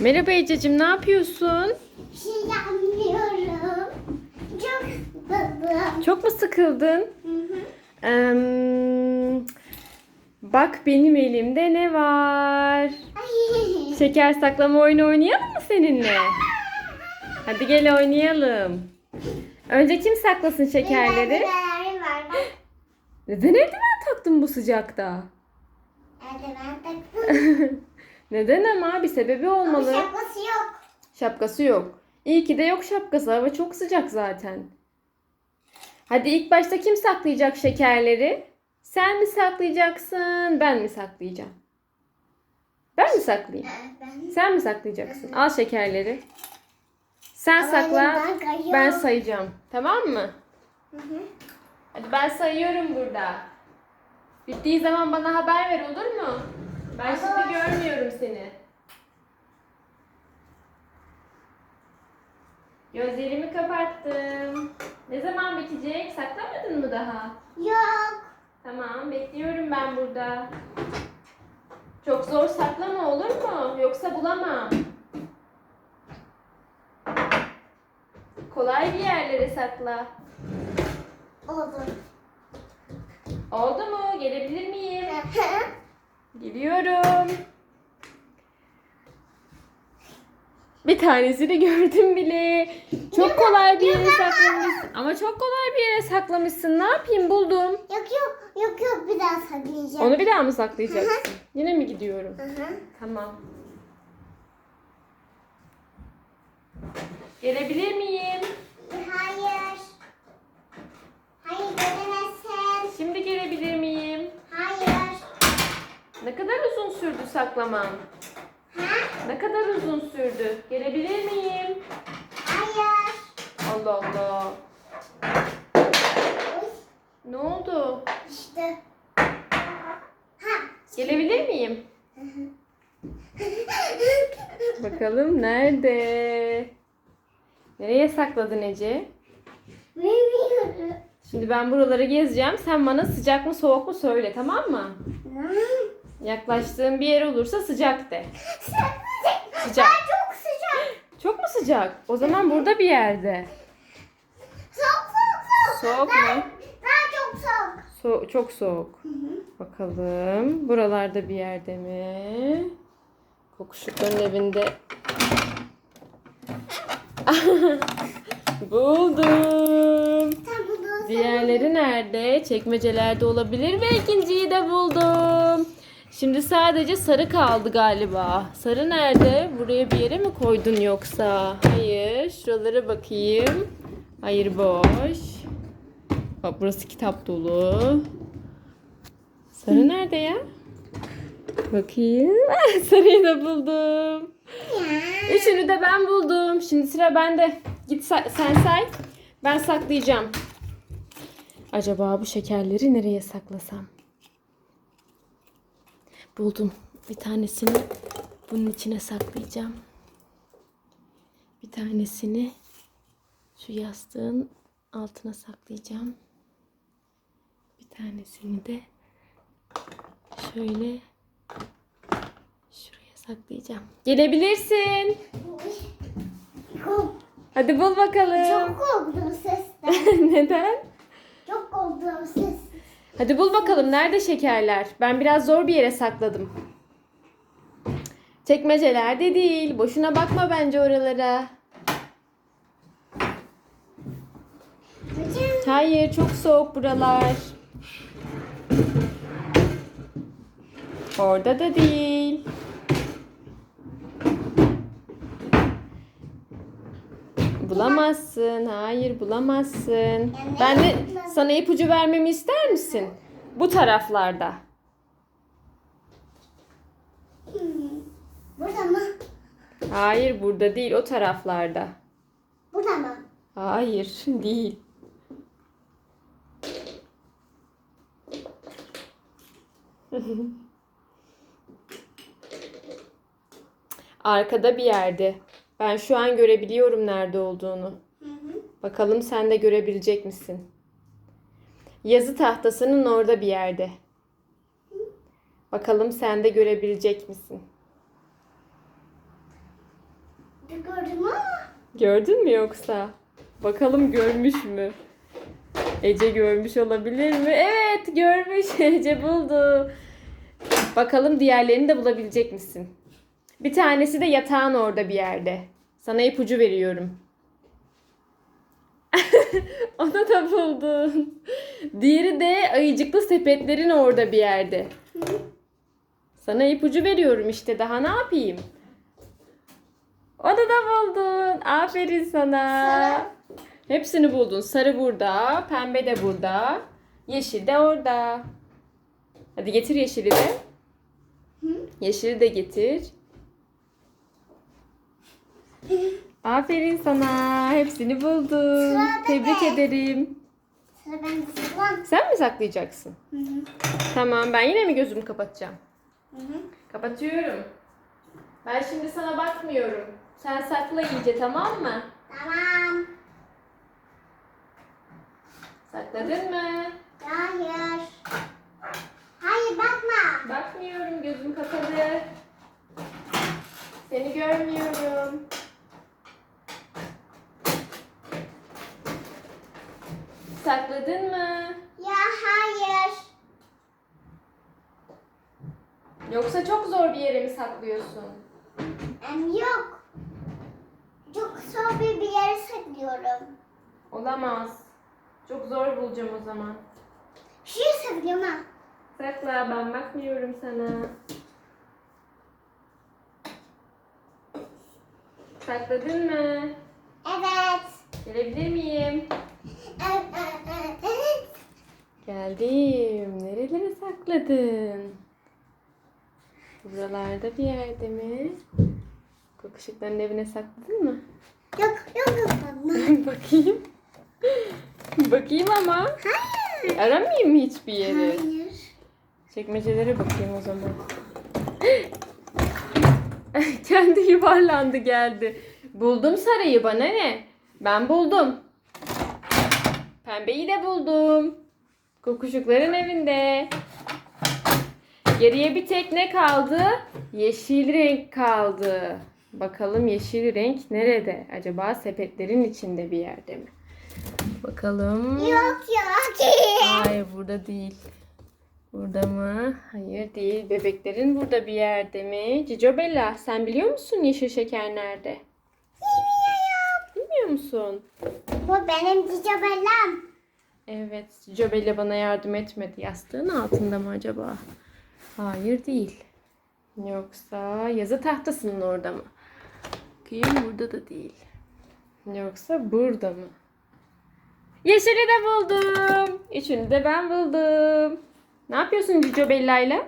Merhaba Ececiğim, ne yapıyorsun? Bir şey yapmıyorum. Çok sıkıldım. Çok mu sıkıldın? Hı hı. Eee, bak benim elimde ne var? Ay. Şeker saklama oyunu oynayalım mı seninle? Hadi gel oynayalım. Önce kim saklasın şekerleri? Neden eldiven taktın bu sıcakta? Eldiven taktım. Neden ama? Bir sebebi Ama olmalı. şapkası yok. Şapkası yok. İyi ki de yok şapkası. Hava çok sıcak zaten. Hadi ilk başta kim saklayacak şekerleri? Sen mi saklayacaksın? Ben mi saklayacağım? Ben mi saklayayım? Ben Sen mi saklayacaksın? Al şekerleri. Sen Ama sakla. kayıyor. Ben sayacağım. Tamam mı? Hı hı. Hadi ben sayıyorum burada. Bittiği zaman bana haber ver olur mu? Ben şimdi görmüyorum seni. Gözlerimi kapattım. Ne zaman bitecek? Saklamadın mı daha? Yok. Tamam, bekliyorum ben burada. Çok zor saklama olur mu? Yoksa bulamam. Kolay bir yerlere sakla. Oldu. Oldu mu? Gelebilir miyim? Geliyorum. Bir tanesini gördüm bile. Çok kolay bir yere saklamışsın. Ama çok kolay bir yere saklamışsın. Ne yapayım? Buldum. yok yok yok yok bir daha saklayacağım. Onu bir daha mı saklayacaksın? Yine mi gidiyorum? Hı hı. Tamam. Gelebilir miyim? Hayır. Hayır gelemezsin. Şimdi gelebilir miyim? Hayır. Ne kadar uzun saklamam? Ha? Ne kadar uzun sürdü? Gelebilir miyim? Hayır. Allah Allah. Ne oldu? işte. Ha. Gelebilir miyim? Bakalım nerede? Nereye sakladın Ece? Bilmiyorum. Şimdi ben buraları gezeceğim. Sen bana sıcak mı soğuk mu söyle tamam mı? Yaklaştığın bir yer olursa sıcak de. Sıcak. Çok sıcak. Çok mu sıcak? O zaman burada bir yerde. Soğuk soğuk soğuk. Soğuk Daha- mu? Daha çok soğuk. So çok soğuk. Bakalım. Buralarda bir yerde mi? Kokuşukların evinde. Buldum. Diğerleri nerede? Çekmecelerde olabilir ve ikinciyi de buldum. Şimdi sadece sarı kaldı galiba. Sarı nerede? Buraya bir yere mi koydun yoksa? Hayır. Şuralara bakayım. Hayır boş. Bak burası kitap dolu. Sarı nerede ya? Bakayım. Sarıyı da buldum. Üçünü de ben buldum. Şimdi sıra bende. Git sen say. Ben saklayacağım. Acaba bu şekerleri nereye saklasam? Buldum. Bir tanesini bunun içine saklayacağım. Bir tanesini şu yastığın altına saklayacağım. Bir tanesini de şöyle şuraya saklayacağım. Gelebilirsin. Hadi bul bakalım. çok korktum sesten. Neden? Çok korktum ses. Hadi bul bakalım nerede şekerler? Ben biraz zor bir yere sakladım. Çekmecelerde değil. Boşuna bakma bence oralara. Hayır, çok soğuk buralar. Orada da değil. Bulamazsın. Hayır, bulamazsın. Ben de sana ipucu vermemi ister misin? Bu taraflarda. Hmm. Burada mı? Hayır, burada değil, o taraflarda. Burada mı? Hayır, değil. Arkada bir yerde. Ben şu an görebiliyorum nerede olduğunu. Hı hı. Bakalım sen de görebilecek misin? Yazı tahtasının orada bir yerde. Bakalım sen de görebilecek misin? Gördün mü yoksa? Bakalım görmüş mü? Ece görmüş olabilir mi? Evet görmüş. Ece buldu. Bakalım diğerlerini de bulabilecek misin? Bir tanesi de yatağın orada bir yerde. Sana ipucu veriyorum. Onu da buldun. Diğeri de ayıcıklı sepetlerin orada bir yerde. Sana ipucu veriyorum işte daha ne yapayım? Onu da buldun. Aferin sana. Sarı. Hepsini buldun. Sarı burada, pembe de burada, yeşil de orada. Hadi getir yeşili de. Yeşili de getir. Aferin sana. Hepsini buldun. Sıra Tebrik bende. ederim. Sıra bende sıra. Sen mi saklayacaksın? Hı hı. Tamam ben yine mi gözümü kapatacağım? Hı hı. Kapatıyorum. Ben şimdi sana bakmıyorum. Sen sakla iyice tamam mı? Tamam. Sakladın mı? Hayır. Hayır bakma. Bakmıyorum gözüm kapalı. Seni görmüyorum. Sakladın mı? Ya hayır. Yoksa çok zor bir yere mi saklıyorsun? Em, yok. Çok zor bir, bir yere saklıyorum. Olamaz. Çok zor bulacağım o zaman. Şuraya saklıyorum ha. Sakla ben bakmıyorum sana. Sakladın mı? Evet. Gelebilir miyim? Geldim. Nerelere sakladın? Buralarda bir yerde mi? Kokuşukların evine sakladın mı? Yok yok yok. Bakayım. Bakayım ama. Hayır. Aramayayım mı hiçbir yeri? Hayır. Çekmecelere bakayım o zaman. Kendi yuvarlandı geldi. Buldum sarıyı bana ne? Ben buldum. Pembeyi de buldum. Kokuşukların evinde. Geriye bir tek ne kaldı? Yeşil renk kaldı. Bakalım yeşil renk nerede? Acaba sepetlerin içinde bir yerde mi? Bakalım. Yok yok. Hayır burada değil. Burada mı? Hayır değil. Bebeklerin burada bir yerde mi? Cicio Bella sen biliyor musun yeşil şeker nerede? Bilmiyor musun? Bu benim cici bellam. Evet. Cicio Bella bana yardım etmedi. Yastığın altında mı acaba? Hayır değil. Yoksa yazı tahtasının orada mı? Bakayım burada da değil. Yoksa burada mı? Yeşili de buldum. Üçünü de ben buldum. Ne yapıyorsun Cicio Bella'yla?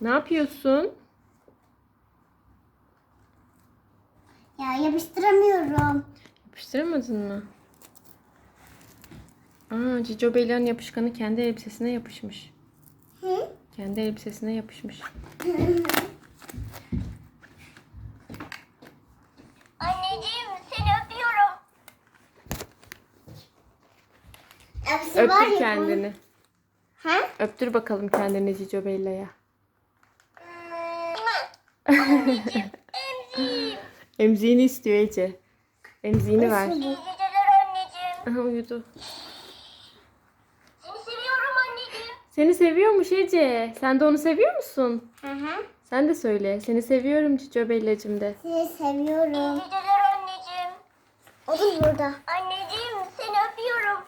Ne yapıyorsun? Ya yapıştıramıyorum. Yapıştıramadın mı? Aa, Cicio Bella'nın yapışkanı kendi elbisesine yapışmış. Hı? Kendi elbisesine yapışmış. Anneciğim seni öpüyorum. Hepsi var Öptür ya. kendini. Ha? Öptür bakalım kendini Cicio Bella'ya. Emziğini istiyor Ece. Emziğini ver. İyi geceler anneciğim. Aha uyudu. Seni seviyorum anneciğim. Seni seviyormuş Ece. Sen de onu seviyor musun? Hı hı. Sen de söyle. Seni seviyorum Cicio Bella'cım de. Seni seviyorum. İyi geceler anneciğim. O da burada. Anneciğim seni öpüyorum.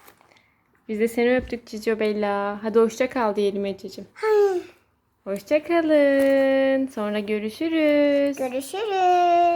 Biz de seni öptük Cicio Bella. Hadi hoşça kal diyelim Ececiğim. Hayır. Hoşça kalın. Sonra görüşürüz. Görüşürüz.